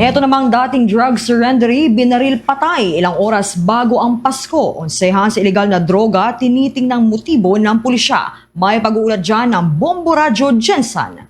Ito namang dating drug surrendery, binaril patay ilang oras bago ang Pasko. Onsehan sa ilegal na droga, tiniting ng motibo ng pulisya. May pag-uulat dyan ng Bombo Radyo Jensen.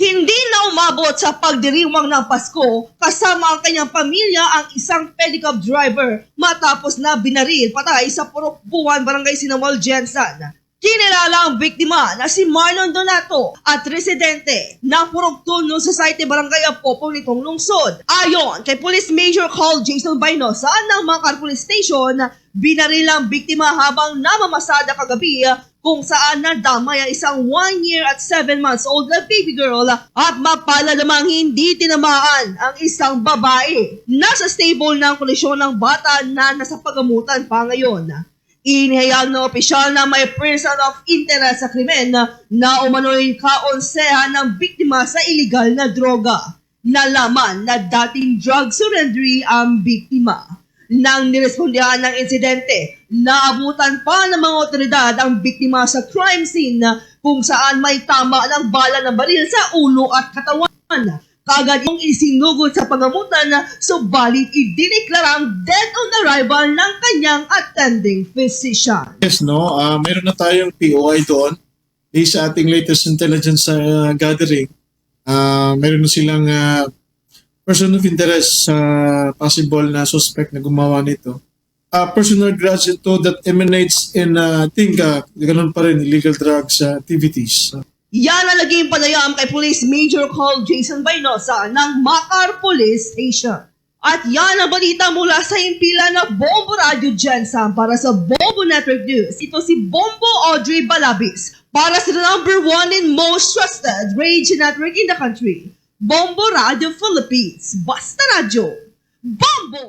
Hindi na umabot sa pagdiriwang ng Pasko kasama ang kanyang pamilya ang isang pedicab driver matapos na binaril patay sa Purok Buwan, Barangay Sinawal, Jensen. Kinilala ang biktima na si Marlon Donato at residente ng Purok Tuno Society Barangay Apopo nitong lungsod. Ayon kay Police Major Call Jason Bainosa ng Makar Police Station, binaril ang biktima habang namamasada kagabi kung saan nadamay ang isang 1 year at 7 months old na baby girl at mapala namang hindi tinamaan ang isang babae. Nasa stable ng kolisyon ng bata na nasa pagamutan pa ngayon. Inihayag ng opisyal na may person of interest sa krimen na umano'y kaonsehan ng biktima sa iligal na droga. Nalaman na dating drug surrendery ang biktima. Nang nirespondihan ng insidente, naabutan pa ng mga otoridad ang biktima sa crime scene kung saan may tama ng bala ng baril sa ulo at katawan. Kagad yung isinugod sa pagamutan subalit idineklarang dead on arrival ng kanyang attending physician. Yes, no. Ah, meron na tayong POI doon. Based sa ating latest intelligence uh, gathering, ah meron na silang ah, person of interest sa possible na suspect na gumawa nito. A personal grudge ito that emanates in, uh, I think, uh, ganun pa rin, illegal drugs uh, activities. Yan ang naging panayam kay Police Major Call Jason Bainosa ng Makar Police Station. At yan ang balita mula sa impila na Bombo Radio Jensen para sa Bombo Network News. Ito si Bombo Audrey Balabis para sa number one and most trusted radio network in the country. Bombo Radio Philippines. Basta Radio. Bombo!